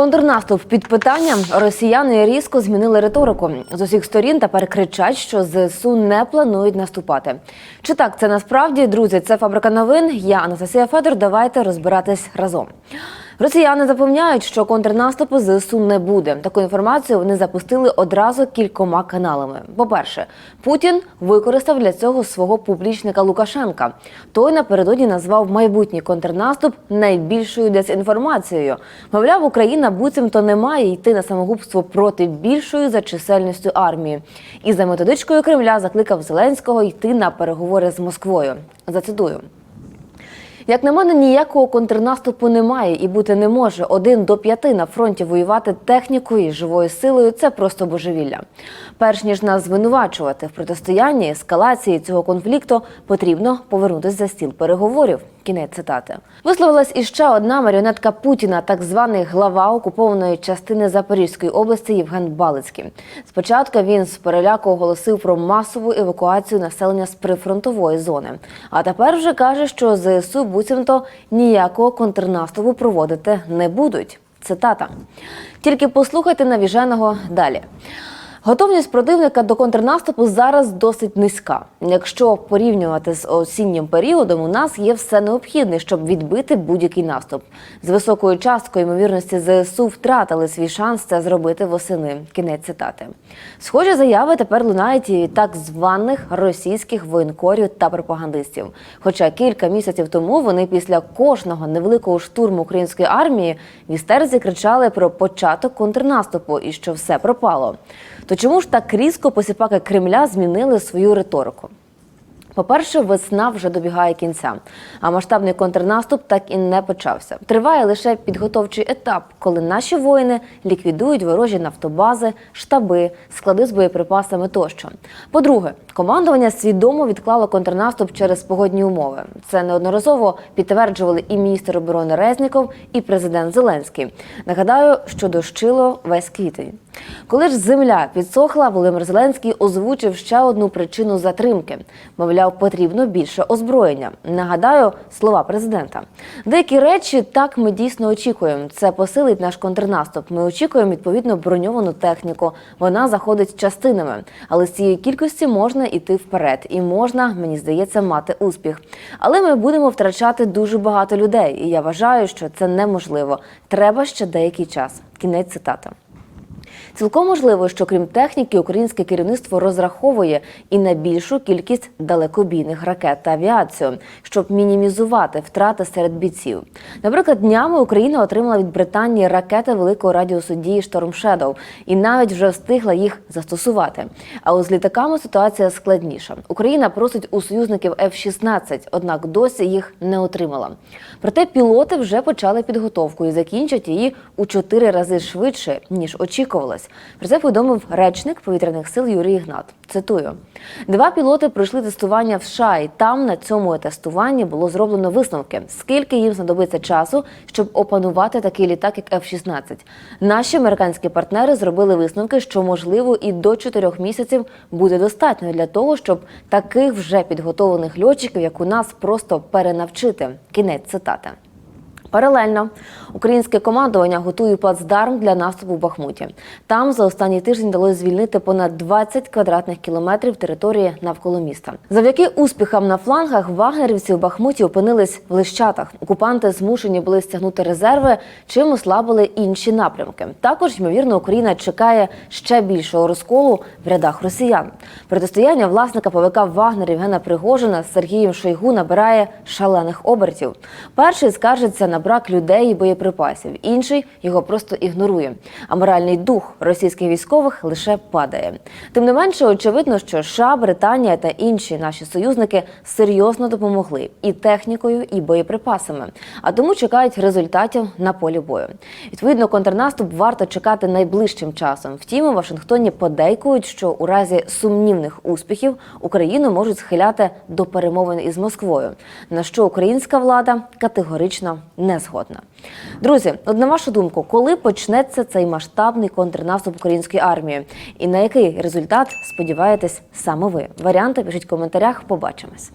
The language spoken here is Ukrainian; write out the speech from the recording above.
Контрнаступ під питанням росіяни різко змінили риторику. З усіх сторін тепер кричать, що ЗСУ не планують наступати. Чи так це насправді, друзі? Це фабрика новин. Я Анастасія Федор. Давайте розбиратись разом. Росіяни запевняють, що контрнаступу ЗСУ не буде. Таку інформацію вони запустили одразу кількома каналами. По-перше, Путін використав для цього свого публічника Лукашенка. Той напередодні назвав майбутній контрнаступ найбільшою дезінформацією. Мовляв, Україна буцімто не має йти на самогубство проти більшої за чисельністю армії. І за методичкою Кремля закликав Зеленського йти на переговори з Москвою. Зацитую. Як на мене, ніякого контрнаступу немає і бути не може. Один до п'яти на фронті воювати технікою і живою силою це просто божевілля. Перш ніж нас звинувачувати в протистоянні ескалації цього конфлікту, потрібно повернутися за стіл переговорів. Кінець цитати висловилась іще одна маріонетка Путіна, так званий глава окупованої частини Запорізької області Євген Балицький. Спочатку він з переляку оголосив про масову евакуацію населення з прифронтової зони. А тепер вже каже, що ЗСУ буцімто ніякого контрнаступу проводити не будуть. Цитата: тільки послухайте навіженого далі. Готовність противника до контрнаступу зараз досить низька. Якщо порівнювати з осіннім періодом, у нас є все необхідне, щоб відбити будь-який наступ. З високою часткою ймовірності ЗСУ втратили свій шанс це зробити восени. Кінець цитати. Схожі заяви тепер лунають і від так званих російських воєнкорів та пропагандистів. Хоча кілька місяців тому вони після кожного невеликого штурму української армії в істерзі кричали про початок контрнаступу і що все пропало. То чому ж так різко посіпаки Кремля змінили свою риторику? По-перше, весна вже добігає кінця, а масштабний контрнаступ так і не почався. Триває лише підготовчий етап, коли наші воїни ліквідують ворожі нафтобази, штаби, склади з боєприпасами тощо. По-друге, командування свідомо відклало контрнаступ через погодні умови. Це неодноразово підтверджували і міністр оборони Резніков, і президент Зеленський. Нагадаю, що дощило весь квітень. Коли ж земля підсохла, Володимир Зеленський озвучив ще одну причину затримки. Мовляв, потрібно більше озброєння. Нагадаю слова президента. Деякі речі так ми дійсно очікуємо. Це посилить наш контрнаступ. Ми очікуємо відповідно броньовану техніку. Вона заходить частинами, але з цієї кількості можна йти вперед, і можна, мені здається, мати успіх. Але ми будемо втрачати дуже багато людей, і я вважаю, що це неможливо. Треба ще деякий час. Кінець цитати. Цілком можливо, що крім техніки, українське керівництво розраховує і на більшу кількість далекобійних ракет та авіацію, щоб мінімізувати втрати серед бійців. Наприклад, днями Україна отримала від Британії ракети великого радіусу дії Shadow і навіть вже встигла їх застосувати. А от з літаками ситуація складніша. Україна просить у союзників F-16, однак досі їх не отримала. Проте пілоти вже почали підготовку і закінчать її у чотири рази швидше ніж очікувалось. Про це повідомив речник повітряних сил Юрій Ігнат. Цитую: два пілоти пройшли тестування в США, і там на цьому тестуванні було зроблено висновки, скільки їм знадобиться часу, щоб опанувати такий літак, як F-16. Наші американські партнери зробили висновки, що можливо і до чотирьох місяців буде достатньо для того, щоб таких вже підготовлених льотчиків, як у нас, просто перенавчити. Кінець цитати. Паралельно українське командування готує плацдарм для наступу в Бахмуті. Там за останній тиждень вдалося звільнити понад 20 квадратних кілометрів території навколо міста. Завдяки успіхам на флангах вагнерівці в Бахмуті опинились в лищатах. Окупанти змушені були стягнути резерви, чим ослабили інші напрямки. Також ймовірно, Україна чекає ще більшого розколу в рядах росіян. Протистояння власника ПВК Вагнер Євгена Пригожина з Сергієм Шойгу набирає шалених обертів. Перший скаржиться на брак людей і боєприпасів, інший його просто ігнорує. А моральний дух російських військових лише падає. Тим не менше, очевидно, що США, Британія та інші наші союзники серйозно допомогли і технікою, і боєприпасами, а тому чекають результатів на полі бою. Відповідно, контрнаступ варто чекати найближчим часом. Втім, у Вашингтоні подейкують, що у разі сумнівних успіхів Україну можуть схиляти до перемовин із Москвою, на що українська влада категорично не згодна. Друзі, от на вашу думку, коли почнеться цей масштабний контрнаступ української армії, і на який результат сподіваєтесь саме ви? Варіанти пишіть в коментарях. Побачимось.